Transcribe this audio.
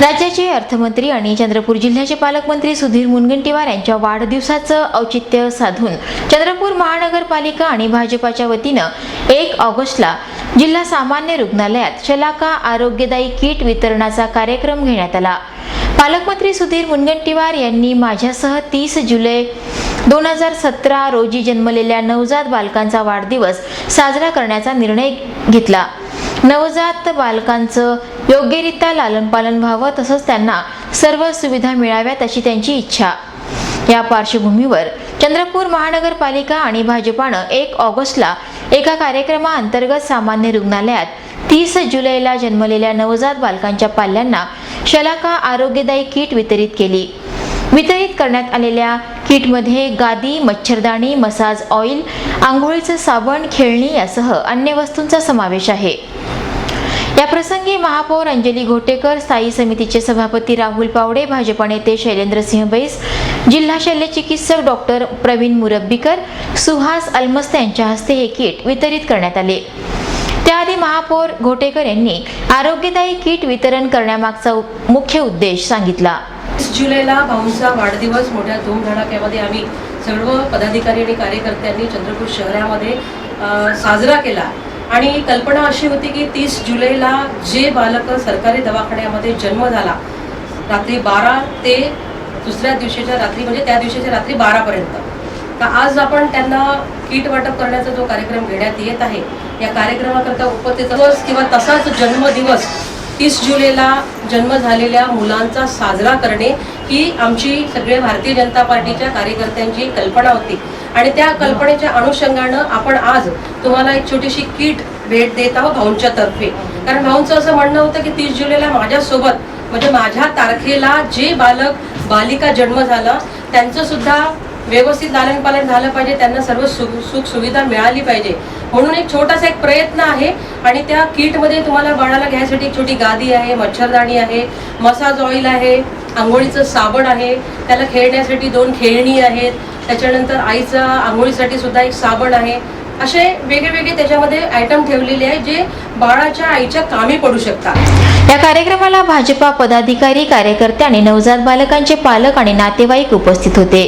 राज्याचे अर्थमंत्री आणि चंद्रपूर जिल्ह्याचे पालकमंत्री सुधीर मुनगंटीवार यांच्या वाढदिवसाचं औचित्य साधून चंद्रपूर महानगरपालिका आणि भाजपाच्या वतीनं एक ऑगस्टला जिल्हा सामान्य रुग्णालयात शलाका आरोग्यदायी किट वितरणाचा कार्यक्रम घेण्यात आला. पालकमंत्री सुधीर मुनगंटीवार यांनी माझ्यासह तीस जुलै दोन हजार सतरा रोजी जन्मलेल्या नवजात बालकांचा वाढदिवस साजरा करण्याचा निर्णय घेतला. नवजात बालकांचं योग्यरित्या लालनपालन व्हावं तसंच त्यांना सर्व सुविधा मिळाव्यात अशी त्यांची इच्छा. या पार्श्वभूमीवर चंद्रपूर महानगरपालिका आणि भाजपानं एक ऑगस्टला एका कार्यक्रमाअंतर्गत सामान्य रुग्णालयात तीस जुलैला जन्मलेल्या नवजात बालकांच्या पाल्यांना शलाका आरोग्यदायी किट वितरित केली. वितरित करण्यात आलेल्या किटमध्ये गादी मच्छरदाणी मसाज ऑइल आंघोळीचं साबण खेळणी यासह अन्य वस्तूंचा समावेश आहे. या प्रसंगी महापौर अंजली घोटेकर स्थायी समितीचे सभापती राहुल पावडे भाजपा नेते शैलेंद्र सिंह बैस जिल्हा शल्य चिकित्सक डॉक्टर प्रवीण मुरब्बीकर सुहास अलमस्ते यांच्या हस्ते हे किट वितरित करण्यात आले. त्याआधी महापौर घोटेकर यांनी आरोग्यदायी किट वितरण करण्यामागचा मुख्य उद्देश सांगितला. जुलैला भाऊंचा वाढदिवस मोठ्या धूमधडाक्यामध्ये आम्ही सर्व पदाधिकारी आणि कार्यकर्त्यांनी चंद्रपूर शहरामध्ये साजरा केला. आणि कल्पना अशी होती की तीस जुलैला जे बालक सरकारी दवाखान्यामध्ये जन्म झाला रात्री बारा ते दुसऱ्या दिवशीच्या रात्री म्हणजे त्या दिवशीच्या रात्री बारापर्यंत. तर आज आपण त्यांना किट वाटप करण्याचा जो कार्यक्रम घेण्यात येत आहे या कार्यक्रमाकरता उपस्थित दिवस किंवा तसाच जन्मदिवस तीस जुलैला जन्म झालेल्या मुलांचा साजरा करणे ही आमची सगळे भारतीय जनता पार्टीच्या कार्यकर्त्यांची कल्पना होती. आणि त्या कल्पनेच्या अनुषंगानं आपण आज तुम्हाला एक छोटीशी किट भेट देत आहोत भाऊंच्या तर्फे. कारण भाऊंचं असं म्हणणं होतं की तीस जुलैला माझ्यासोबत म्हणजे माझ्या तारखेला जे बालक बालिका जन्म झाला त्यांचं सुद्धा व्यवस्थित लालन पालन झालं पाहिजे त्यांना सर्व सुख सुख सुविधा मिळाली पाहिजे. म्हणून एक छोटासा एक प्रयत्न आहे आणि त्या किटमध्ये तुम्हाला बाळाला घ्यायसाठी एक छोटी गादी आहे मच्छरदाणी आहे मसाज ऑइल आहे आंघोळीचं साबण आहे त्याला खेळण्यासाठी दोन खेळणी आहेत त्याच्यानंतर आईचा आंघोळीसाठी सुद्धा एक साबण आहे. असे वेगळे वेगळे त्याच्यामध्ये आयटम ठेवलेले आहेत जे बाळाच्या आईच्या कामी पडू शकतात. या कार्यक्रमाला भाजपा पदाधिकारी कार्यकर्ते आणि नवजात बालकांचे पालक आणि नातेवाईक उपस्थित होते.